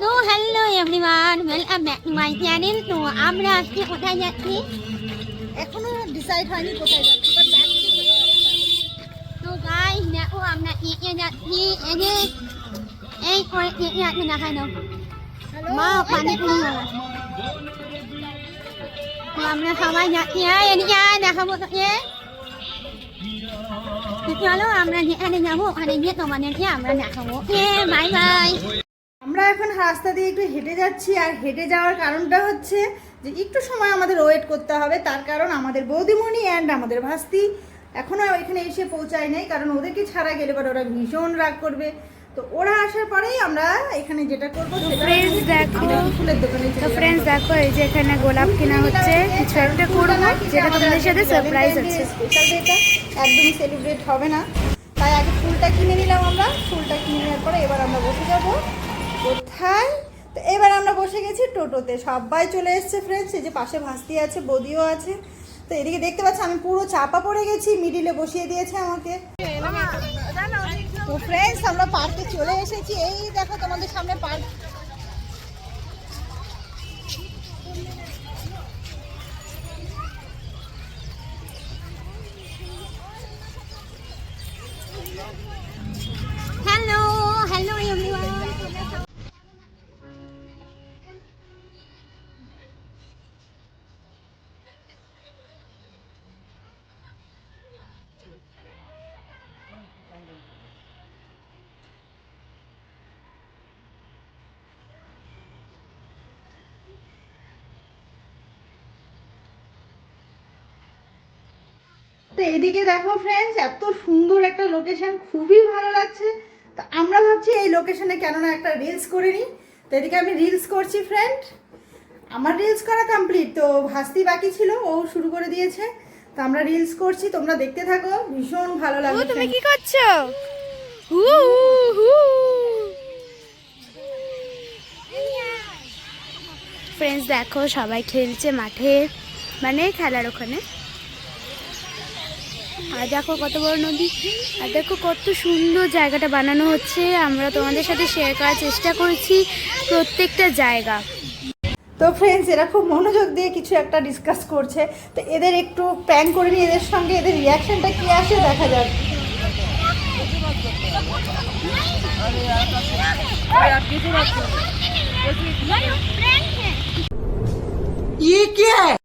তো hello everyone welcome back to my channel তো আমরা আজকে কোথায় যাচ্ছি? এখনও ডিসাইড হয়নি কোথায় যাচ্ছি আমরা আমরা আমরা এখন রাস্তা দিয়ে একটু হেঁটে যাচ্ছি, আর হেঁটে যাওয়ার কারণটা হচ্ছে যে একটু সময় আমাদের ওয়েট করতে হবে। তার কারণ আমাদের বৌদিমণি অ্যান্ড আমাদের ভাস্তি। এখনও এখানে এসে পৌঁছায় নাই কারণ ওদেরকে ছাড়া গেলে পরে ওরা ভীষণ রাগ করবে। তো ওরা আসার পরেই আমরা এখানে যেটা করব friends দেখো। ফুলের দোকানে তো ফ্রেন্ডস দেখো এই যে এখানে গোলাপ কেনা হচ্ছে কিছু একটা করব যেটা তোমাদের সাথে সারপ্রাইজ আছে। স্পেশাল ডেটা একদমই সেলিব্রেট হবে না। তাই আগে ফুলটা কিনে নিলাম আমরা ফুলটা কিনে নেওয়ার পরে এবার আমরা বসে যাব। কোথায়? তো এবার আমরা বসে গেছি টোটোতে। সবাই চলে এসছে ফ্রেন্ডস এই যে পাশে ভাস্তি আছে বদিও আছে। তো এদিকে দেখতে পাচ্ছি, আমি পুরো চাপা পড়ে গেছি মিডিলে বসিয়ে দিয়েছে আমাকে। তো ফ্রেন্ডস আমরা পার্কে চলে এসেছি। এই দেখো তোমাদের সামনে পার্ক হ্যালো তো এদিকে দেখো ফ্রেন্ডস এত সুন্দর একটা লোকেশন খুবই ভালো লাগছে। তো আমরা ভাবছি এই লোকেশনে কেননা একটা রিলস করে নিই। তো এদিকে আমি রিলস করছি ফ্রেন্ড আমার রিলস করা কমপ্লিট তো ভাস্তি বাকি ছিল ও শুরু করে দিয়েছে। তো আমরা রিলস করছি তোমরা দেখতে থাকো ভীষণ ভালো ও লাগবে তুমি কি করছ? হু হু ফ্রেন্ডস দেখো সবাই খেলছে মাঠে মানে খেলার ওখানে। আর দেখো কত বড় নদী আর দেখো কত সুন্দর জায়গাটা বানানো হচ্ছে আমরা তোমাদের সাথে শেয়ার করার চেষ্টা করেছি প্রত্যেকটা জায়গা তো ফ্রেন্ডস এরা খুব মনোযোগ দিয়ে কিছু একটা ডিসকাস করছে তো এদের একটু প্র্যাঙ্ক করে নিই এদের সঙ্গে এদের রিয়াকশনটা কি আসে দেখা যাক फ्रेंड है ये क्या है